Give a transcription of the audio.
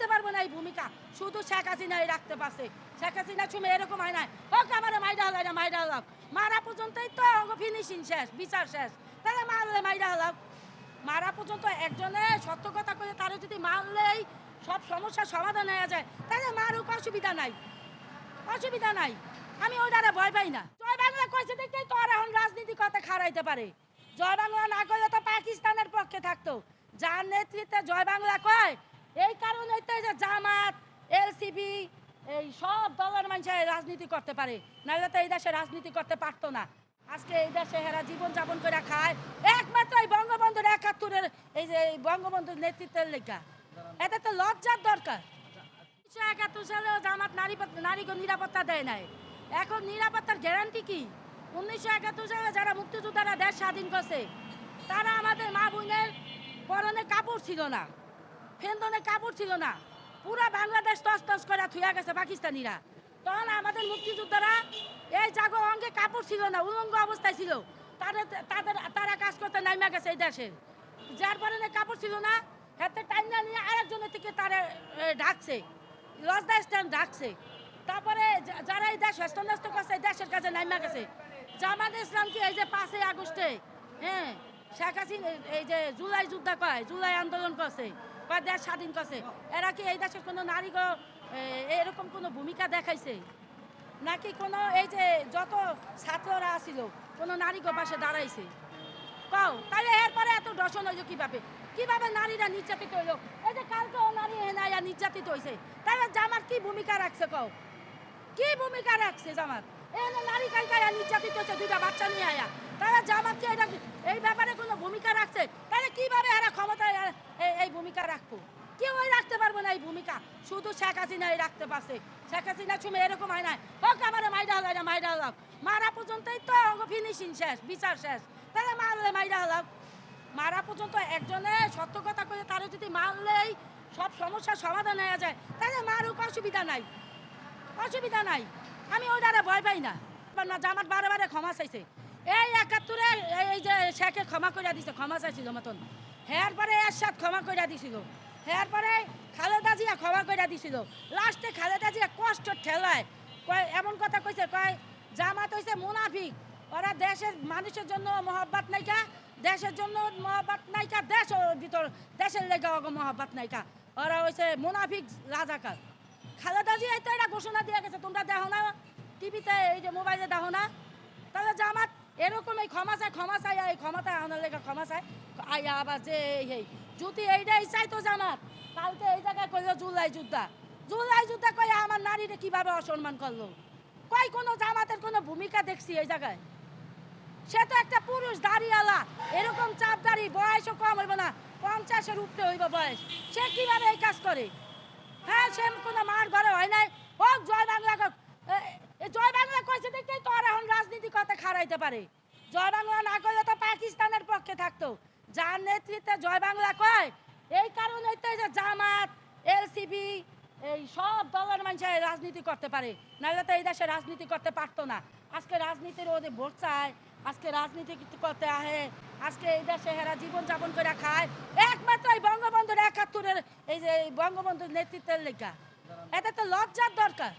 রাখতে পারব না এই ভূমিকা। শুধু শেখ হাসিনাই রাখতে পারছে। শেখ হাসিনা সময় এরকম হয় না হোক আমার মাইরা হলাই না মাইরা হলাম। মারা পর্যন্তই তো ফিনিশিং শেষ, বিচার শেষ। তাহলে মারলে মাইরা হলাম। মারা পর্যন্ত একজনে সত্য কথা করে তারা যদি মারলেই সব সমস্যার সমাধান হয়ে যায়, তাহলে মারুক, অসুবিধা নাই। অসুবিধা নাই। আমি ওইটারে ভয় পাই না। জয় বাংলা কইছে দেখতেই তো এখন রাজনীতি কথা খারাইতে পারে। জয় বাংলা না করলে তো পাকিস্তানের পক্ষে থাকতো। যার নেতৃত্বে জয় বাংলা কয় এই কারণে তো যে জামাত এলসিবি এই সব দলের মানুষের রাজনীতি করতে পারে। নাহলে তো এই দেশে রাজনীতি করতে পারতো না। আজকে এই দেশে হেরা জীবন যাপন করে খায়। একমাত্র এই বঙ্গবন্ধুর একাত্তরের, এই যে এই বঙ্গবন্ধুর নেতৃত্বের লেখা। এতে তো লজ্জার দরকার। উনিশশো একাত্তর সালেও জামাত নারী নারীকে নিরাপত্তা দেয় নাই। এখন নিরাপত্তার গ্যারান্টি কি? উনিশশো একাত্তর সালে যারা মুক্তিযোদ্ধারা দেশ স্বাধীন করছে, তারা আমাদের মা বোনের পরনে কাপড় ছিল না। ফেন্দনে কাপড় ছিল না। পুরা বাংলাদেশ তস তস করে থুয়া গেছে পাকিস্তানিরা। তখন আমাদের মুক্তিযোদ্ধারা এই জাগো অঙ্গে কাপড় ছিল না, উলঙ্গ অবস্থায় ছিল। তাদের তাদের, তারা কাজ করতে নাইমা গেছে এই দেশে। যার পরনে কাপড় ছিল না, হাতে টাইম না নিয়ে আরেকজনের থেকে তারা ঢাকছে লজদা স্ট্যান্ড ডাকছে। তারপরে যারা এই দেশ হস্তন্যস্ত করছে, এই দেশের কাছে নাইমা গেছে। জামাত ইসলাম কি এই যে পাঁচই আগস্টে হ্যাঁ শেখ হাসিনা, এই- যে জুলাই যুদ্ধ কয়, জুলাই আন্দোলন করছে, কয় দেশ স্বাধীন করছে, এরা কি এই দেশের কোনো নারী এরকম কোনো ভূমিকা দেখাইছে? নাকি কোনো এই যে যত ছাত্ররা আসিল কোনো নারী পাশে দাঁড়াইছে? কও তাহলে এরপরে এত দর্শন হইল কীভাবে? কীভাবে নারীরা নির্যাতিত হইল? এই যে কালকেও নারী হেনাইয়া নির্যাতিত হয়েছে তাহলে জামাত কি ভূমিকা রাখছে কও? কি ভূমিকা রাখছে জামাত? এই নারী কালকে নির্যাতিত হচ্ছে দুইটা বাচ্চা নিয়ে আয়া তারা জামাত কি এটা এই ব্যাপারে কোনো ভূমিকা রাখছে তাহলে কীভাবে এরা ক্ষমতায় এ- এই- এই ভূমিকা রাখব কেউই রাখতে পারব না এই ভূমিকা শুধু শেখ হাসিনাই রাখতে পারছে। শেখ হাসিনার সময় এরকম হয় না হোক আমার মাইরা হলাই না মাইরা হলাম। মারা পর্যন্তই তো ফিনিশিং শেষ, বিচার শেষ। তাহলে মারলে মাইরা হলাম। মারা পর্যন্ত একজনে সত্য কথা করে তারা যদি মারলেই সব সমস্যার সমাধান হয়ে যায়, তাহলে মারুক অসুবিধা নাই। অসুবিধা নাই। আমি ওইটারে ভয় পাই না। না, জামাত বারে বারে ক্ষমা চাইছে। এই একাত্তরে এই- যে শেখে ক্ষমা করে দিছে, ক্ষমা চাইছিল মতন। হেয়ার পরে এরশাদ ক্ষমা করে দিছিল। হেয়ার পরে খালেদা জিয়া ক্ষমা করে দিছিল। লাস্টে খালেদা জিয়া কষ্ট ঠেলায়। কয়, এমন কথা কইছে, কয়, জামাত হইছে মুনাফিক। ওরা দেশের মানুষের জন্য মহব্বত নাইকা, দেশের জন্য মহব্বত নাইকা দেশ ভিতর, দেশের লেগে মহব্বত নাইকা। ওরা হইছে মুনাফিক রাজাকার। খালেদা জিয়া তো এটা ঘোষণা দিয়ে গেছে, তোমরা দেখো না, টিভিতে এই যে মোবাইলে দেখো না। তাহলে জামাত এরকম এই ক্ষমা চায় ক্ষমা চাই এই ক্ষমতা আনার লেগে ক্ষমা চায় আইয়া আবার যে এই এই যদি এইটাই চাই তো জামাত কালকে এই জায়গায় কইলো জুলাই যুদ্ধা। জুলাই যুদ্ধা কই আমার নারীরে কীভাবে অসম্মান করল? কই কোনো জামাতের কোনো ভূমিকা দেখছি এই জায়গায়? সে তো একটা পুরুষ দাড়িওয়ালা এরকম চাপ দাড়ি বয়সও কম হইব না। পঞ্চাশের উপরে হইব বয়স। সে কীভাবে এই কাজ করে? হ্যাঁ সে কোনো মার ঘরে হয় নাই। হোক, জয় বাংলা জয় বাংলা কইছে দেখতেই তো আর এখন রাজনীতি পারে। জয় বাংলা না করলে তো পাকিস্তানের পক্ষে থাকতো। যার নেতৃত্বে জয় বাংলা কয়, এই কারণেই তো যে জামাত এলসিবি এই সব দলের মানুষের রাজনীতি করতে পারে। নাহলে তো এই দেশে রাজনীতি করতে পারতো না। আজকে রাজনীতির ওদের ভোট চায়, আজকে রাজনীতি করতে আহে আজকে এই দেশে হেরা জীবন যাপন করে খায়। একমাত্র এই বঙ্গবন্ধুর একাত্তরের, এই যে বঙ্গবন্ধুর নেতৃত্বের লেখা এটা তো লজ্জার দরকার।